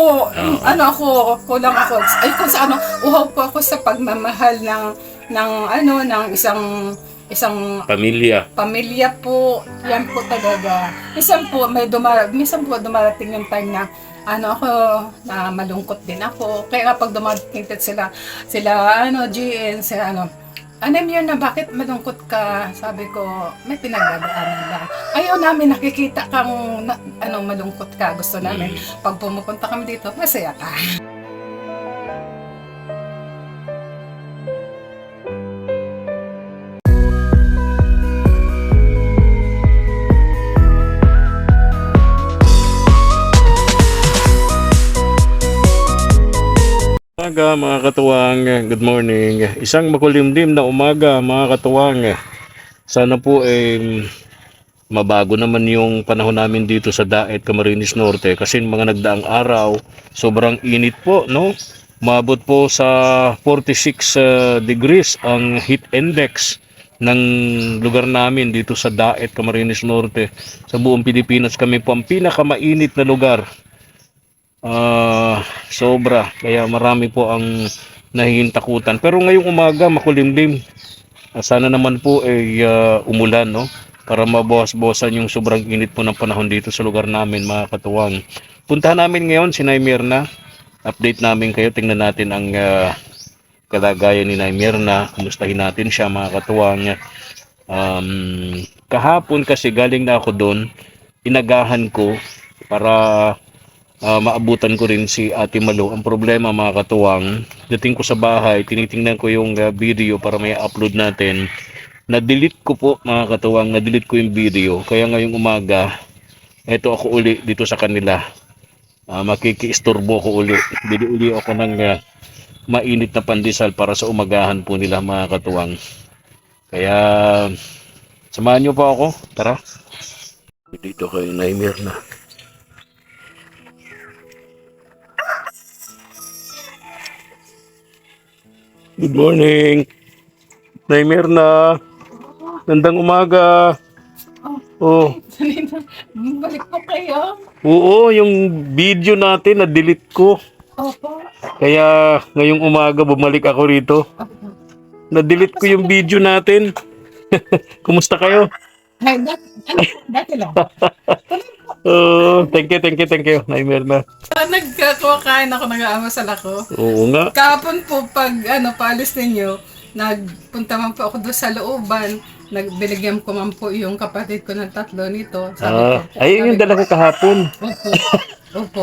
po, ano ako, kulang ako. Ay, kung sa ano, uhaw po ako sa pagmamahal ng, ng ano, ng isang, isang Pamilya. pamilya po, yan po talaga. Minsan po, may dumar minsan po dumarating yung time na ano ako, na malungkot din ako. Kaya kapag dumating sila, sila ano, GN, sila ano, Anem yun na bakit malungkot ka? Sabi ko, may pinagdadaanan ba? Ayaw namin nakikita kang na, ano, malungkot ka. Gusto namin, pag pumupunta kami dito, masaya ka. Umaga mga katuwang, good morning. Isang makulimlim na umaga mga katuwang. Sana po eh, mabago naman yung panahon namin dito sa Daet, Camarines Norte kasi mga nagdaang araw, sobrang init po, no? Mabot po sa 46 uh, degrees ang heat index ng lugar namin dito sa Daet, Camarines Norte. Sa buong Pilipinas kami po ang pinakamainit na lugar Ah, sobra. Kaya marami po ang nahihintakutan. Pero ngayong umaga makulimlim. Ah, sana naman po ay ah, umulan, no? Para mabawas-bawasan yung sobrang init po ng panahon dito sa lugar namin, mga katuwang. Puntahan namin ngayon si Nay Mirna. Update namin kayo. Tingnan natin ang ah, kalagayan ni Nay Mirna. Kumustahin natin siya, mga katuwang. Um, kahapon kasi galing na ako doon. Inagahan ko para Ah, maabutan ko rin si Ate Malo. Ang problema mga katuwang, dating ko sa bahay, tinitingnan ko yung ah, video para may upload natin. Na-delete ko po mga katuwang, na-delete ko yung video. Kaya ngayong umaga, eto ako uli dito sa kanila. Ah, makikiistorbo ko uli. Bili uli ako ng ah, mainit na pandesal para sa umagahan po nila mga katuwang. Kaya, samahan nyo pa ako. Tara. Dito kay Naimir na. Good morning. Naimir na. Gandang umaga. Oh, Balik po kayo. oo, yung video natin na-delete ko. Opo. Kaya ngayong umaga bumalik ako rito. Na-delete ko yung video natin. Kumusta kayo? Ay, dati, ano, dati lang. Oh, thank you, thank you, thank you. Naimir na. Nagkakukain ako, nag-aamasal ako. Oo nga. Kahapon po, pag ano, paalis ninyo, nagpunta man po ako doon sa looban. Nagbinigyan ko man po yung kapatid ko ng tatlo nito. Sabi Ah, ko, ay, yung dala ko kahapon. Opo. Opo.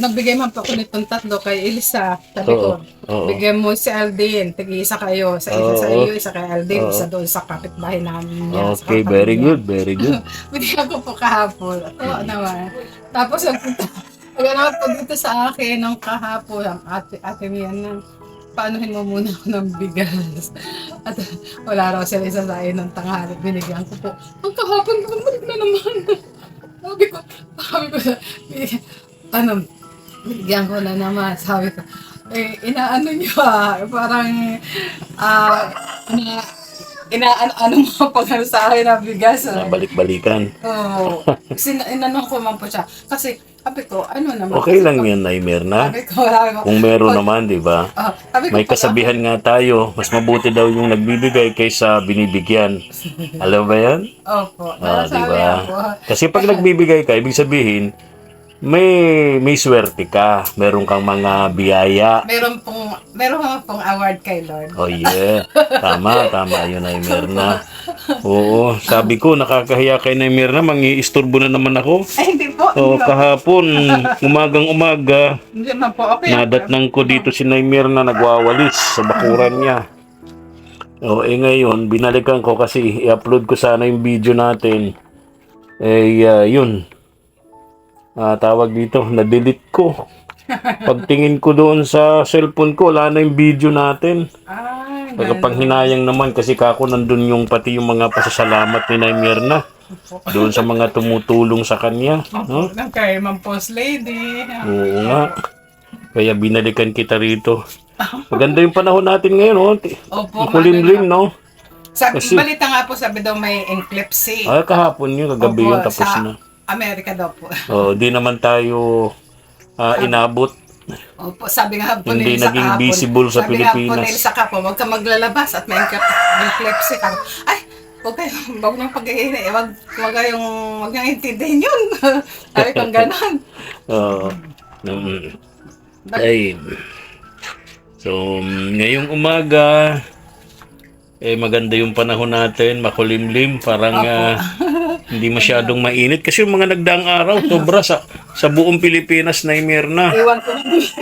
Nagbigay man po ako nitong tatlo kay Elisa. Sabi ko, Oo. bigyan mo si Aldin. Tigi-isa kayo. Sa isa sa Oo. iyo, isa kay Aldin, isa doon sa kapitbahay namin. niya, sa Okay, very niya. good, very good. Binigyan ko po kahapon. Oo naman. Tapos nagpunta, nagano po dito sa akin nung kahapon, ang ate, ate Mian na, paanuhin mo muna ako ng bigas. At wala raw sila isasayin ng tanghali. Binigyan ko po. Ang kahapon, bumalik na naman. Sabi ko, sabi ko, ano, binigyan ko na naman. Sabi ko, eh, inaano niyo ah, parang, ah, ina, inaano ano mo pag sa akin ng bigas. ah. Balik-balikan. Oo. Kasi na- inanong ko man po siya. Kasi, sabi ko, ano naman. Okay lang yan, Naimir na. Sabi ko, Kung meron naman, di ba? sabi ko, May kasabihan nga tayo, mas mabuti daw yung nagbibigay kaysa binibigyan. Alam ba yan? Opo. Ah, di ba? Kasi pag nagbibigay ka, ibig sabihin, may may swerte ka. Meron kang mga biyaya. meron pong, meron pong award kay Lord. Oh yeah. Tama, tama yun ay Mirna. Oo, sabi ko nakakahiya kay na Mirna, mangiisturbo na naman ako. Ay, hindi po. Oh, hindi, kahapon, umagang umaga, hindi naman po. Okay. Nadatnang ko dito si Naimir na nagwawalis sa bakuran niya. O eh ngayon, binalikan ko kasi i-upload ko sana yung video natin. Eh ah, yun. Ah, tawag dito, na-delete ko. Pagtingin ko doon sa cellphone ko, wala na yung video natin. Ay, Pagkapanghinayang naman kasi kako nandun yung pati yung mga pasasalamat ni Naimir na. Doon sa mga tumutulong sa kanya. No? Kay Ma'am Post Lady. Oo nga. Kaya binalikan kita rito. Maganda yung panahon natin ngayon, oh. Opo. Kulimlim, no? Sabi, Kasi- balita nga po, sabi daw may eclipse. Ay, kahapon yun, kagabi Opo, yun, tapos sa na. Amerika daw po. Oh, di naman tayo ah, inabot. Opo, sabi nga po Hindi nila sa naging kahapon. visible sa sabi nga po Pilipinas. nila sa kahapon, huwag ka maglalabas at may epilepsy ka. Ay, huwag kayo, huwag niyong pag-iinay, huwag, huwag kayong, huwag niyong intindihin yun. sabi kong ganon. Oo. Mm. Ay. So, ngayong umaga, eh maganda yung panahon natin, makulimlim, parang ah, hindi masyadong mainit. Kasi yung mga nagdaang araw, sobra sa, sa buong Pilipinas na na. Iwan ko.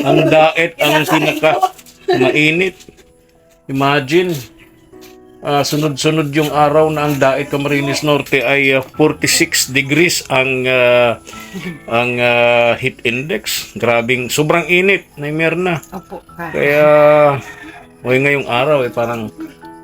Ang daet ang pinaka mainit. Imagine, ah, sunod-sunod yung araw na ang daet Camarines Norte ay ah, 46 degrees ang ah, ang ah, heat index. Grabing sobrang init na na. Opo. Kaya oy ngayong araw eh parang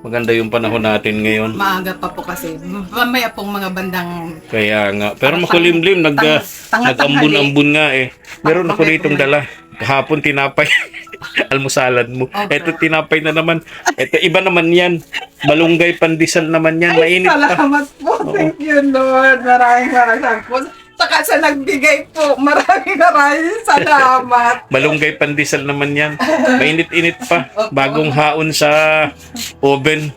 maganda yung panahon natin ngayon. Maaga pa po kasi. Mamaya pong mga bandang Kaya nga, pero makulimlim, nag, tanga- nag-ambun-ambun nga eh. Meron ako ditong dala. Kahapon tinapay. Almusalan mo. Okay. Eto tinapay na naman. Eto iba naman yan. Malunggay pandesal naman yan. Mainit pa. Salamat po. Thank you, Lord. Maraming maraming po. Saka sa nagbigay po. Maraming maraming salamat. Malunggay pandesal naman yan. Mainit-init pa. Bagong haon sa oven.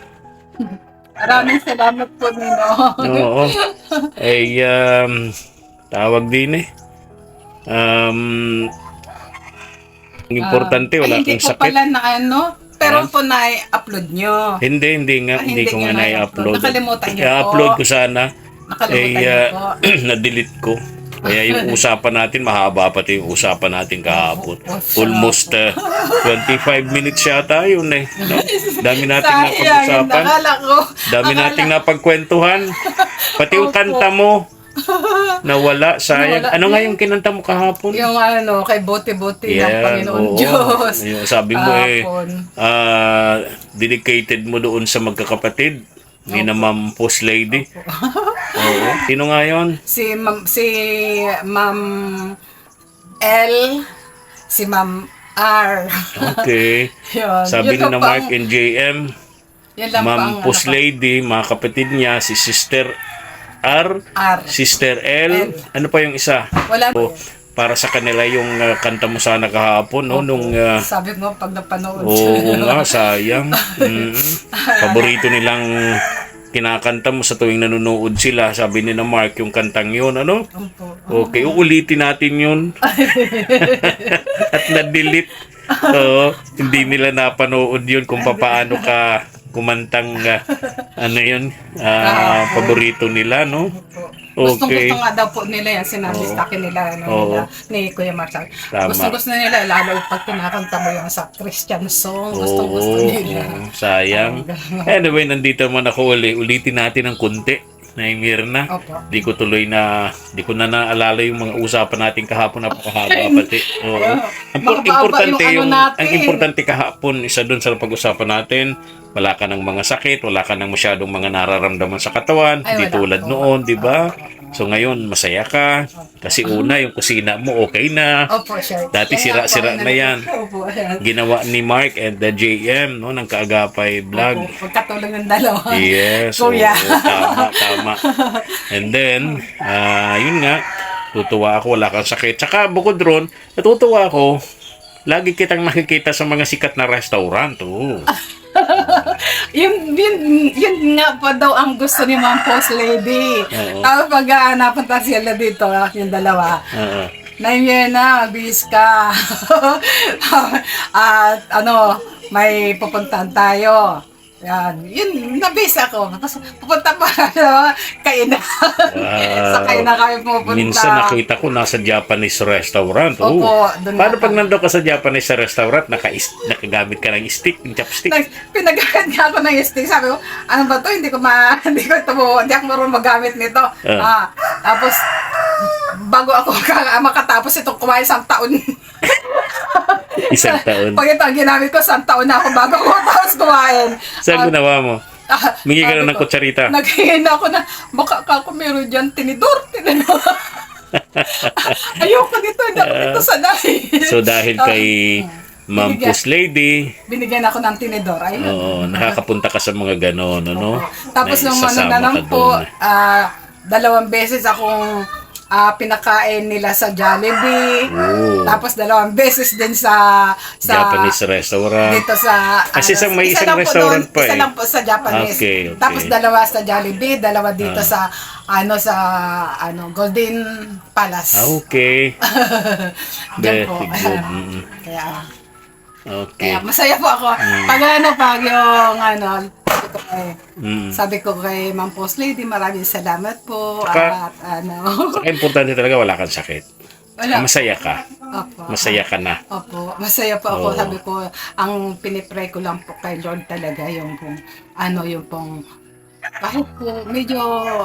Maraming salamat po, Nino. Oo. Ay, um, tawag din eh. Um, ang importante, wala Ay, hindi kang po sakit. pala na ano. Pero po na-upload nyo. Hindi, hindi nga. Ah, hindi, hindi ko nga na-upload. na-upload. Nakalimutan nyo po. I-upload ko sana. Nakalimutan Eh, po. na-delete ko. Kaya yung usapan natin, mahaba pati yung usapan natin kahapon. Almost ah, 25 minutes yata yun eh. No? Dami nating napag-usapan. Dami nating napagkwentuhan. Pati yung kanta mo, nawala, sayang. Nawala. Ano nga yung kinanta mo kahapon? Yung ano, kay Bote-Bote ng Panginoon oo. Diyos. Yung sabi mo eh, ah, dedicated mo doon sa magkakapatid ni na Ma'am Post Lady. Oo. Sino nga yun? Si Ma'am, si Ma'am L, si Ma'am R. Okay. Yun. Sabi Yun ni na lang Mark pang- and JM, Yan lang Ma'am pang Post ano, Lady, mga kapatid niya, si Sister R, R. Sister L, ano pa yung isa? Wala. O, para sa kanila yung ah, kanta mo sana kahapon, no? Nung ah, Sabi mo pag napanood. Oo nga, sayang. Mm. Paborito nilang kinakanta mo sa tuwing nanonood sila. Sabi ni na Mark yung kantang yun, ano? Okay, uulitin natin yun. At na-delete. Oo, hindi nila napanood yun kung paano ka kumantang ah, ano yun, ah, paborito nila, no? Gustong Okay. gusto nga daw po nila yan. Sinabi sa akin nila, ano, Oo. nila, ni Kuya Marshall. Tama. Gustong gusto nila, lalo pag kinakanta mo yung sa Christian song. Gustong gusto Oo, nila. oo, sayang. Anyway, nandito man ako uli. Ulitin natin ang kunti na Mirna. Opo. Di ko tuloy na, di ko na naalala yung mga usapan natin kahapon napakahaba pati. Oo. Ang importante yung ano yung, natin. ang importante kahapon, isa doon sa pag-usapan natin, wala ka ng mga sakit, wala ka ng masyadong mga nararamdaman sa katawan, Ay, wala tulad po. noon, di ba? So ngayon, masaya ka. Kasi una, yung kusina mo okay na. Opo, sure. Dati sira-sira na yan. Opo, ayan. Ginawa ni Mark and the JM, no, ng Kaagapay Vlog. Opo, pagkatulog ng dalawa. Yes, Kuya. oo, tama, tama. And then, ah yun nga, tutuwa ako, wala kang sakit. Tsaka bukod ron, natutuwa ako, lagi kitang nakikita sa mga sikat na restaurant. Oh. yun, yun, yun nga pa daw ang gusto ni Ma'am Post Lady. Oo. Tapos pag uh, napunta sila dito, yung dalawa, Oo. Nine year na, mabis ka. At ano, may pupuntahan tayo. Yan, yun, nabis ako. Tapos pupunta pa ano, kainan. Sa kainan kami pupunta. Minsan nakita ko nasa Japanese restaurant. Oh. Opo, doon Paano pag nandun ka sa Japanese restaurant, naka nakagamit ka ng stick, ng chopstick? Nag, pinagamit nga ako ng stick. Sabi ko, ano ba to? Hindi ko ma, hindi ko ito, hindi ako marunong magamit nito. Ah. Ah, tapos, bago ako ka- makatapos itong kumain isang taon. Isang taon. Pag ito ginamit ko, isang taon na ako bago ko tapos kumain. Saan ginawa mo? Ah, Mingi ka na ng kutsarita. Naghihin ako na, baka ka ako meron dyan, tinidor, tinidor. Ayoko nito, hindi ako dito sanay. So dahil kay Ma'am. Puss Lady, Binigyan ako ng tinidor. Ayun. Oo, nakakapunta ka sa mga ganon, ano? Tapos nung ano na lang po, ah, dalawang beses akong ah, pinakain nila sa Jollibee. Oo. Tapos dalawang beses din sa sa Japanese restaurant. dito sa Kasi ano, isang- may isa isang po restaurant doon, pa Isa eh. lang po sa Japanese. Okay, okay. Tapos dalawa sa Jollibee, dalawa dito Ah. sa ano sa ano Golden Palace. Ah, okay. Very good. Mm, Kaya Okay. kaya masaya po ako. Hmm. Pag ano pag yung ano ko kay, Mm. sabi ko kay Ma'am Post Lady, maraming salamat po Saka- at ano. Saka importante talaga wala kang sakit. Wala. Masaya ka. Opo. Masaya ka na. Opo, masaya po ako. Oo. Sabi ko, ang pinipray ko lang po kay Lord talaga yung pong, ano, yung pong, kahit po medyo,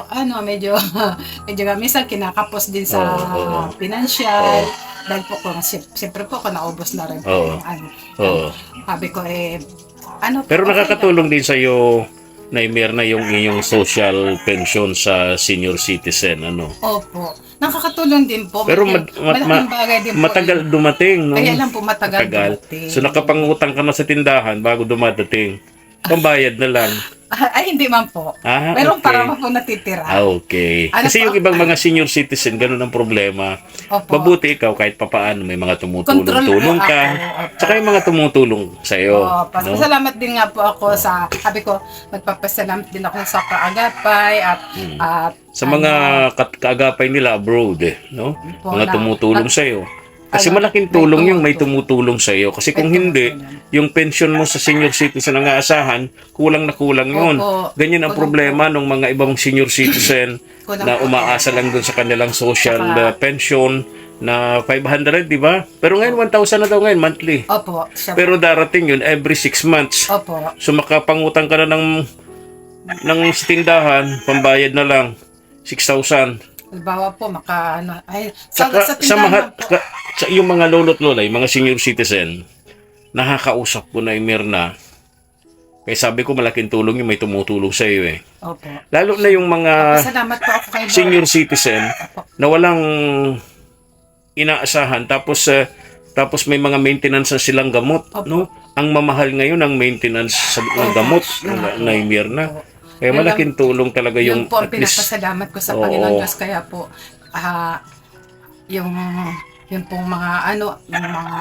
ano, medyo, medyo minsan kinakapos din sa Oo, oo. financial. Dahil po kung, si- siyempre po ako naubos na rin po Oo. yung ano. Oo. Sabi ko eh, ano po, Pero okay nakakatulong din sa iyo na na yung iyong social pension sa senior citizen ano. Opo. Nakakatulong din po. Pero mad- ma- malaking bagay din po Matagal yun. dumating, no? Kaya lang po matagal, Matagal. dumating. So nakapangutang ka na sa tindahan bago dumadating. Pambayad na lang. Ay, hindi man po. Ah, Pero okay. para po natitira. Ah, okay. Ano Kasi po? yung ibang mga senior citizen, ganun ang problema. Opo. Mabuti ikaw kahit papaano may mga tumutulong-tulong ka. ako, opo. Tsaka yung mga tumutulong sa iyo. Oh, no? Salamat din nga po ako sa, sabi ko, nagpapasalamat din ako sa kaagapay at, at Sa mga ka- kaagapay nila abroad, eh, no? Po, Mga na- tumutulong sa iyo. Kasi malaking tulong yung may tumutulong. sa iyo. Kasi kung hindi, yung pension mo sa senior citizen ang aasahan, kulang na kulang yun. Ganyan ang problema ng mga ibang senior citizen na umaasa lang dun sa kanilang social uh, pension na 500, di ba? Pero ngayon, 1,000 na daw ngayon, monthly. Opo, Pero darating yun every 6 months. Opo. So makapangutang ka na ng ng tindahan, pambayad na lang 6,000. Halimbawa po, maka, ano, ay, sa, Saka, sa sa, mga, po. ka- sa yung mga lolo't lola, mga senior citizen, nakakausap ko na yung Mirna. Kaya sabi ko malaking tulong yung may tumutulong sa iyo eh. Opo. Lalo na yung mga Salamat po ako kay Lord. senior citizen na walang inaasahan tapos eh, tapos may mga maintenance na silang gamot, no? Ang mamahal ngayon ang maintenance sa ng gamot na, na yung Mirna. Kaya Yun malaking tulong talaga Yun yung po ang pinapasalamat ko sa Oo. Panginoon Diyos. Kaya po, ah, yung, yung pong mga, ano, yung mga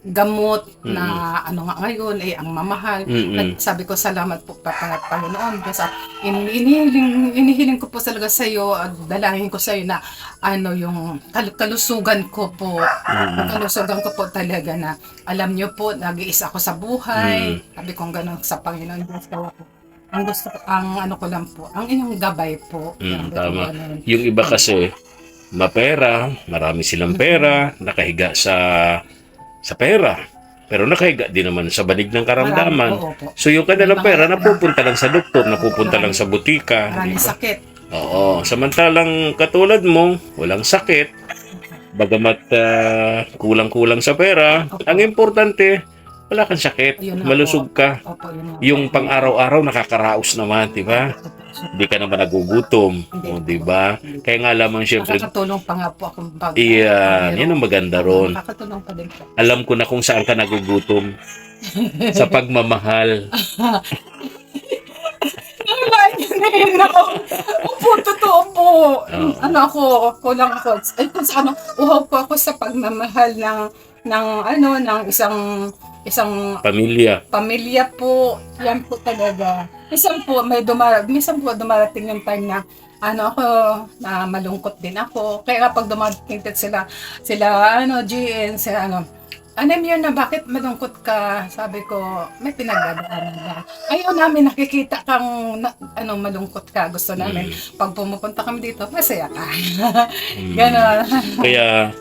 gamot na ano nga ngayon ay ang mamahal. Mm-mm. At sabi ko salamat po pa pa- Panginoon Diyos at in- inihiling, inihiling ko po talaga sa iyo at dalangin ko sa iyo na ano yung kal- kalusugan ko po. Ang kalusugan ko po talaga na alam niyo po nag-iisa ako sa buhay. Sabi ko gano'n sa Panginoon Diyos kaya po. Ang gusto ko, ang ano ko lang po, ang inyong gabay po. Mm, Yung tama. ganun. Yung iba kasi, mapera, marami silang pera, nakahiga sa sa pera. Pero nakahiga din naman sa banig ng karamdaman. Marami po, opo. So yung kanilang pera napupunta lang sa doktor, napupunta lang sa butika. Maraming sakit. Oo, samantalang katulad mo, walang sakit, bagamat ah, kulang-kulang sa pera, ang importante, wala kang sakit, Yun malusog ka. Opo, yun. Yung pang-araw-araw nakakaraos naman, di ba? Hindi ka naman nagugutom, o, di ba? Kaya nga lamang siyempre, Nakakatulong pa nga po ako. Pag, iyan, yan ang maganda ron. Nakakatulong pa din po. Alam ko na kung saan ka nagugutom. sa pagmamahal. Nalayan ako. Opo, totoo po. Oo. Ano ako, kulang ako. Ay, kung sa ano, uhaw po ako sa pagmamahal ng, ng ano, ng isang, isang Pamilya. pamilya po. Yan po talaga. Minsan po, may dumar minsan po dumarating yung time na ano ako, na malungkot din ako. Kaya kapag dumating din sila, sila, ano, GN, sila, ano, ano yun na bakit malungkot ka? Sabi ko, may pinagdadaanan na. Ayaw namin nakikita kang na, ano, malungkot ka. Gusto namin, pag pumupunta kami dito, masaya ka. Ganon. Kaya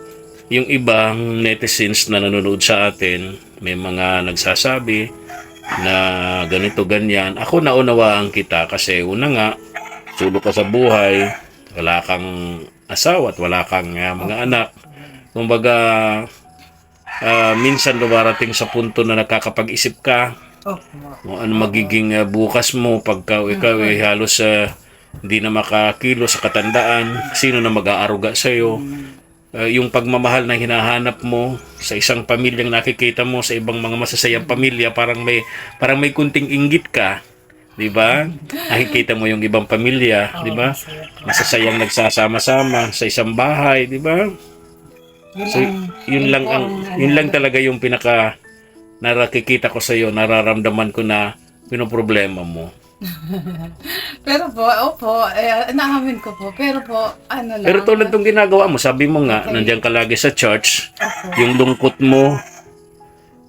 yung ibang netizens na nanonood sa atin, may mga nagsasabi na ganito ganyan. Ako naunawaan kita kasi una nga, sulok ka sa buhay, wala kang asawa at wala kang ah, mga anak. Kumbaga, ah, minsan dumarating sa punto na nakakapag-isip ka kung ano magiging ah, bukas mo pagka ikaw ay halos ah, hindi na makakilo sa katandaan, sino na mag-aaruga sa iyo? yung pagmamahal na hinahanap mo sa isang pamilyang nakikita mo sa ibang mga masasayang pamilya, parang may parang may kunting inggit ka di ba? Nakikita mo yung ibang pamilya, di ba? Masasayang nagsasama-sama sa isang bahay, di ba? So, yun lang ang yun lang talaga yung pinaka nakikita ko sa iyo, nararamdaman ko na pinoproblema mo. Pero po, opo, eh, naamin ko po. Pero po, ano lang. Pero tulad ng ginagawa mo, sabi mo nga, Okay. nandiyan ka lagi sa church, yung lungkot mo,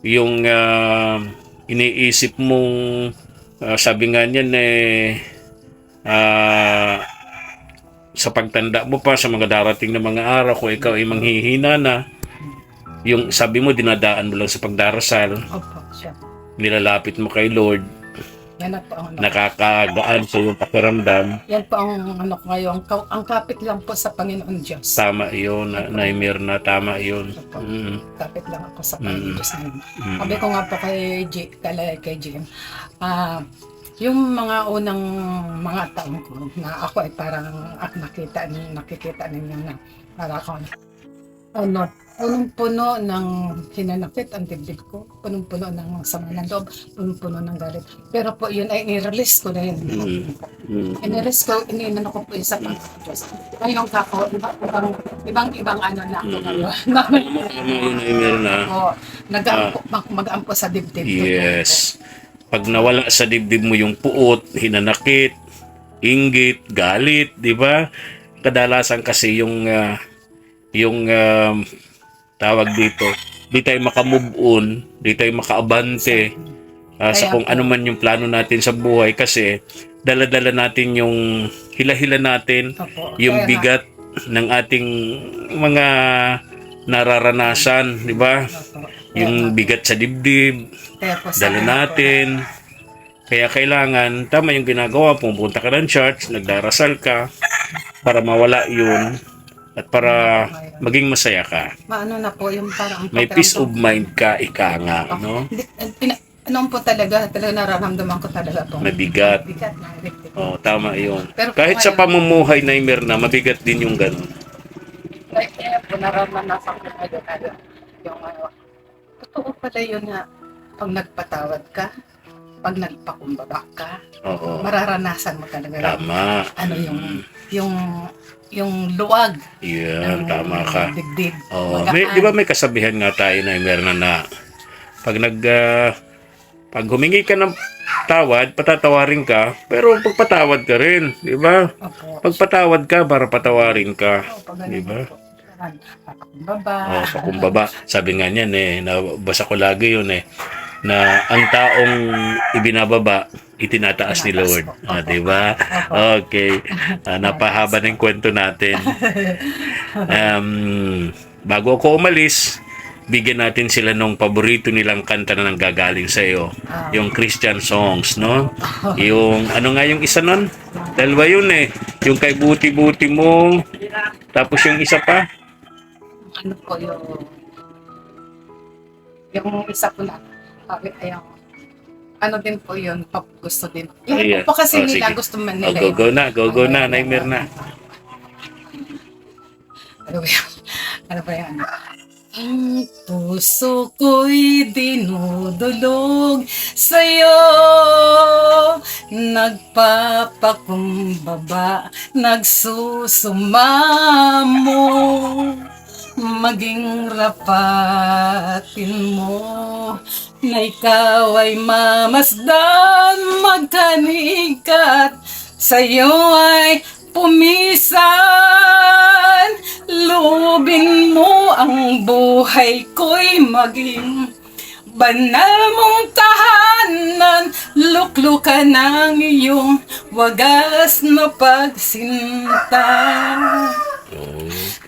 yung ah, iniisip mong, ah, sabi nga niyan eh, ah, sa pagtanda mo pa, sa mga darating na mga araw, kung ikaw ay manghihina na, yung sabi mo, dinadaan mo lang sa pagdarasal, Opo, siya. nilalapit mo kay Lord, Yan na po ang ano. nakakagaan sa iyong pakiramdam, Yan po ang ano ko ngayon. Ka- Ang kapit lang po sa Panginoon Diyos. tama iyon, na, Naimir na tama iyon. Mm, Kapit lang ako sa Mm. Panginoon Diyos. ngayon. mm, Sabi ko nga po kay G, kay, kay Jim, ah, yung mga unang mga taon ko na ako ay parang ak nakita nakikita ninyo na para ako ano punong-puno ng hinanakit ang dibdib ko, punong-puno ng sama ng loob, punong-puno ng galit. Pero po yun ay i-release ko na yun. Mm. mm. Iniris ko, ininano ko po yung sa Panginoon Diyos. Ngayon kako, iba, ibang, ibang, ibang ano na ako ngayon. Naimir na. Nag-ampo, mag- mag-ampo sa dibdib. ko. Yes. Pag nawala sa dibdib mo yung puot, hinanakit, inggit, galit, di ba? Kadalasan kasi yung ah, yung um, tawag dito, di tayo makamove on, di tayo makaabante ah, sa kung ano man yung plano natin sa buhay kasi dala-dala natin yung hila-hila natin, Opo. yung bigat ng ating mga nararanasan, di ba? Yung bigat sa dibdib, dala natin. Kaya kailangan, tama yung ginagawa, pumunta ka ng church, nagdarasal ka, para mawala yun, at para maging masaya ka. Maano na po, yung parang... May peace of mind ka, ika nga, no? Ano po talaga, talaga nararamdaman ko talaga po. Mabigat. Bigat ng dibdib. Oh, tama yun. Pero Kahit sa pamumuhay na Imerna, mabigat din yung ganun. Kaya kaya po nararanasan ko ano, yung ano, totoo pala yun na pag nagpatawad ka, pag nagpakumbaba ka, Oo. mararanasan mo talaga Tama. ano yung yung yung luwag Yan, ng tama ka. dibdib. Oh, Magaan. may, di ba may kasabihan nga tayo na Imerna na pag nag ah, pag humingi ka ng tawad, patatawarin ka, pero pagpatawad ka rin, di ba? Opo. Pagpatawad ka para patawarin ka. Oo, pag Di ba? po. Parang Papakumbaba. Oh, pakumbaba. Sabi nga niyan eh, nabasa ko lagi yun eh, na ang taong ibinababa, itinataas ni Lord. Ah, di ba? Okay. Ah, napahaba ng kwento natin. Um, bago ako umalis, bigyan natin sila ng paborito nilang kanta na nanggagaling sa iyo. Ah. Yung Christian songs, no? Yung, ano nga yung isa nun? Dalawa yun eh. Yung kay buti-buti mo. Tapos yung isa pa. ano po yung yung isa po na sabi ay yung ano din po yun, pap gusto din. Yung Ayan. po kasi Oh, nila sige. gusto man Oh, nila. go, yun. go na, go, go na. Naimer na. Ano ba yan? Ano ba yan? Ang puso ko'y dinudulog sa'yo Nagpapakumbaba, nagsusumamo Maging rapatin mo Na ikaw ay mamasdan magkanikat. Sa'yo ay pumisan. Lubin mo ang buhay ko'y maging Banal mong tahanan Luklukan ng iyong wagas na pagsinta.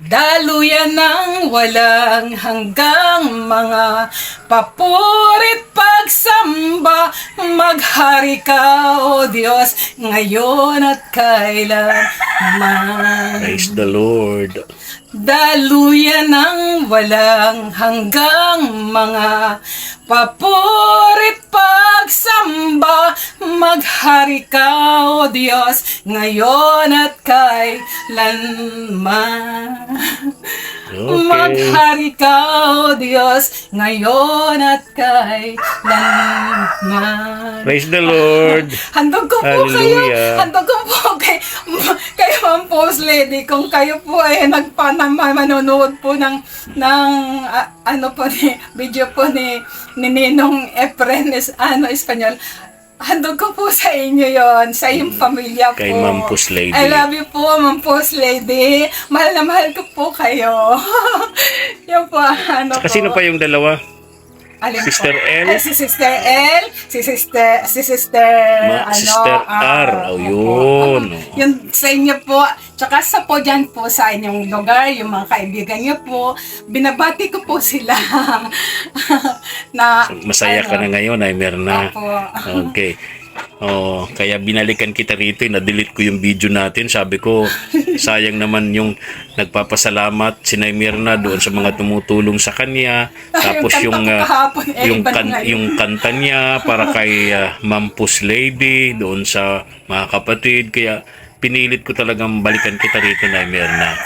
Daluyan ng walang hanggang mga papurit pagsamba. Maghari ka, O Diyos, ngayon at kailanman. Praise the Lord. Daluyan ng walang hanggang mga Papurit pagsamba, maghari ka, O Diyos, ngayon at kailanman. Okay. Maghari ka, O Diyos, ngayon at kailanman. Praise the Lord. Handog ko po kayo. Hallelujah. Handog ko po kay, kay Ma'am Post Lady. Kung kayo po ay nagpanama, manonood po ng, ng ah, ano po ni, video po ni, ni Ninong Efrenes, ano, Espanyol. Handog ko po sa inyo yon sa iyong pamilya po. Kay Ma'am Post Lady. I love you po, Ma'am Post Lady. Mahal na mahal ko po kayo. Yan po, ano Saka po. sino pa yung dalawa? Alin po? Sister L? Ay, si Sister L, si Sister, si Sister, Ma- ano, Sister R. Oh, yun. Ano, Yun sa inyo po. Tsaka sa po dyan po sa inyong lugar, yung mga kaibigan niyo po, binabati ko po sila. na, Masaya ka na ngayon, ay meron na. Opo. Okay. Oh, kaya binalikan kita rito, eh, na-delete ko yung video natin. Sabi ko, sayang naman yung nagpapasalamat si Nay Mirna doon sa mga tumutulong sa kanya. Tapos yung Yung ah, kahapon, eh, yung kan, yung kanta niya para kay uh, Mampus Lady doon sa mga kapatid. Kaya pinilit ko talagang balikan kita rito, Nay Mirna.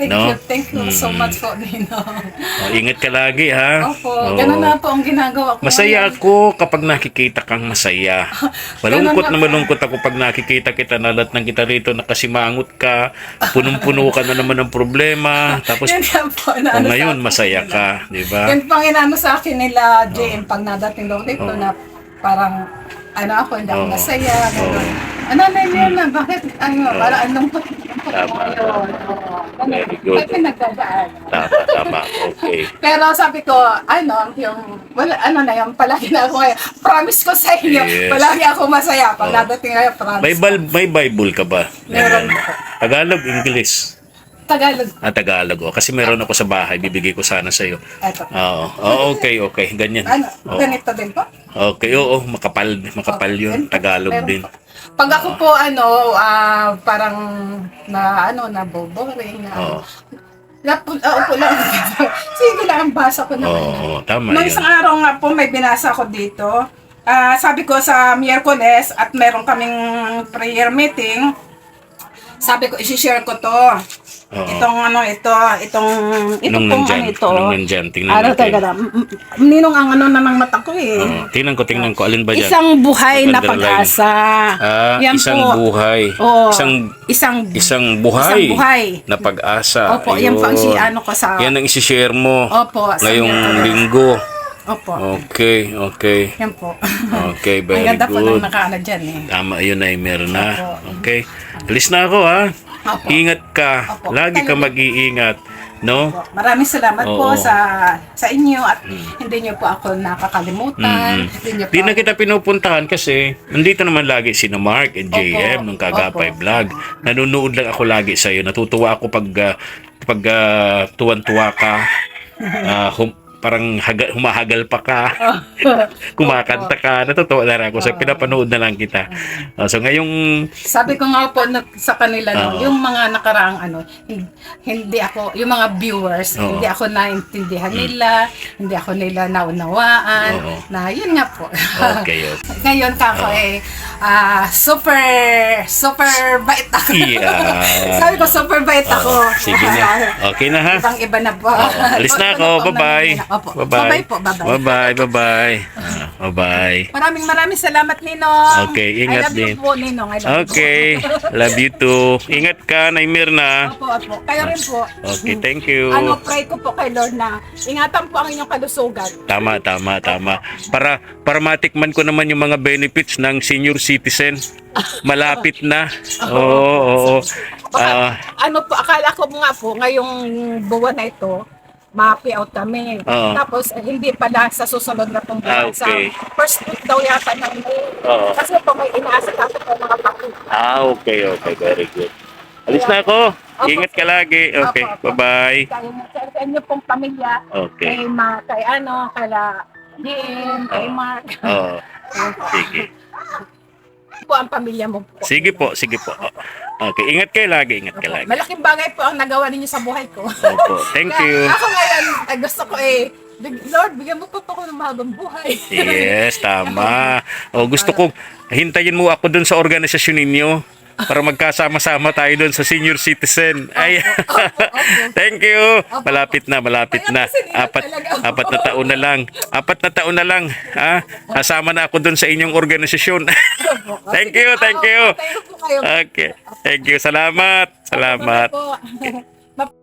Thank No? you, thank you so Mm. much po, Nino. Oh, ingat ka lagi, ha? Opo, Oo. ganun na po ang ginagawa ko. Masaya ngayon. ako kapag nakikita kang masaya. Malungkot na malungkot ako pag nakikita kita nalat ng kita rito nakasimangot ka, punong-puno ka na naman ng problema, tapos po, na oh, ano ngayon masaya ka, di ba? Yan pang inano sa akin nila, JM, pag nadating daw dito na parang, ano ako, hindi ako Oo. masaya. ganun. Ano na yun na, bakit, ano, parang anong Tama. Ano, Very good. May pinagdadaan. Tama, tama. Okay. Pero sabi ko, ano, yung, wala, ano na yung palagi na ako ngayon. Promise ko sa inyo, Yes. palagi ako masaya. Pag Oo. nadating ngayon, promise May, bal- may Bible ka ba? Meron. Tagalog, English. Tagalog. Ah, Tagalog. Oh. Kasi meron ako sa bahay, bibigay ko sana sa iyo. Oo. Oh, okay, okay. Ganyan. Ano, Oo. ganito din po? Okay, oo, makapal, makapal yun. Tagalog Meron din. po. Pag ako po ano, ah, parang na ano, na boring na Oo. Napu, uh, upo lang. Sige lang ang basa ko Oo, naman. oo, tama Nung yun. isang araw nga po, may binasa ko dito. Ah, sabi ko sa Miyerkules at meron kaming prayer meeting. Sabi ko, isi-share ko to. Oo. Itong ano, ito, itong, ito Nung pong nandyan, ano ito. nung nandyan, tingnan Ano, natin. teka lang. Mm, mm, Ninong ang ano na ng mata ko eh. Oo, tingnan ko, tingnan ko. Alin ba dyan? Isang buhay na Underline. pag-asa. Ah, Yan isang po. buhay. Oo. Isang Isang, isang buhay. Isang buhay. na pag-asa. Opo, yan po ang si- Ayun. ano ko sa- Yan ang isi-share mo. Opo, sa Ngayong Miyerkules. linggo. Opo. Okay, okay. Yan po. Okay, Ang very ganda po ng good. nakaano dyan eh. Tama, yun ay meron na. Opo. Okay. Alis na ako ha. Opo. Ingat ka. Opo. Lagi ka mag-iingat. No? Po. Maraming salamat po Oo. sa sa inyo at hindi niyo po ako nakakalimutan. Mm. Hindi niyo po Di na kita pinupuntahan kasi nandito naman lagi si Mark and JM Opo. nung Kagapay Opo. Vlog. Nanonood lang ako lagi sa iyo. Natutuwa ako pag ah, pag ah, tuwan-tuwa ka. Ah, hum- parang haga- humahagal pa ka. Kumakanta ka. Natutuwa na ako. So, pinapanood na lang kita. Ah, so, ngayong Sabi ko nga po na, sa kanila no, yung mga nakaraang ano, hindi, ako, yung mga viewers, Oo. hindi ako naintindihan nila, hindi ako nila naunawaan, Oo. na yun nga po. Okay, okay. Ngayon kako eh, ah, super, super bait ako. Yeah. Sabi ko, super bait ako. Sige na. Okay na ha? Ibang iba na po. Alis na ako. Bye-bye. Opo. Bye-bye. Bye-bye po. Bye-bye. Bye-bye. Bye-bye. Ah, Bye-bye. Maraming maraming salamat, Ninong. Okay, ingat I love din. you po, Ninong. I love Okay. you po. Love you too. Ingat ka, Naimirna. Opo, opo. Kayo rin po. Okay, thank you. Ano, pray ko po kay Lord na ingatan po ang inyong kalusugan. Tama, tama, tama. Para para matikman ko naman yung mga benefits ng senior citizen. Malapit na. Oo, oo, oo. Ah, ano po, akala ko nga po, ngayong buwan na ito, ma-pay out kami. Oo. Tapos, eh, hindi pala sa susunod na pong Ah, buwan. okay. Sa first week daw yata ng May. Oo. Kasi po may inaasa natin po mga pakit. ah, okay, okay. Very good. Alis na ako. Ingat ka lagi. Okay, Opo, opo. bye-bye. Kaya sa sa inyo pong pamilya, Okay. kay, ma, kay ano, kay la Jean, kay Oo. Mark. Oo. Sige. po ang pamilya mo po. Sige po, sige po. Okay, ingat kayo lagi, ingat ka lagi. Malaking bagay po ang nagawa ninyo sa buhay ko. Opo, thank Kaya you. Ako ngayon, ay gusto ko eh, Big, Lord, bigyan mo pa pa ako ng mahabang buhay. Yes, tama. O gusto ko hintayin mo ako doon sa organisasyon ninyo para magkasama-sama tayo doon sa senior citizen. Ay. Thank you. Malapit na, malapit na. Apat apat na taon na lang. Apat na taon na lang. Ha? Kasama na ako doon sa inyong organisasyon. thank you, thank you. Okay. Thank you. Salamat. Salamat.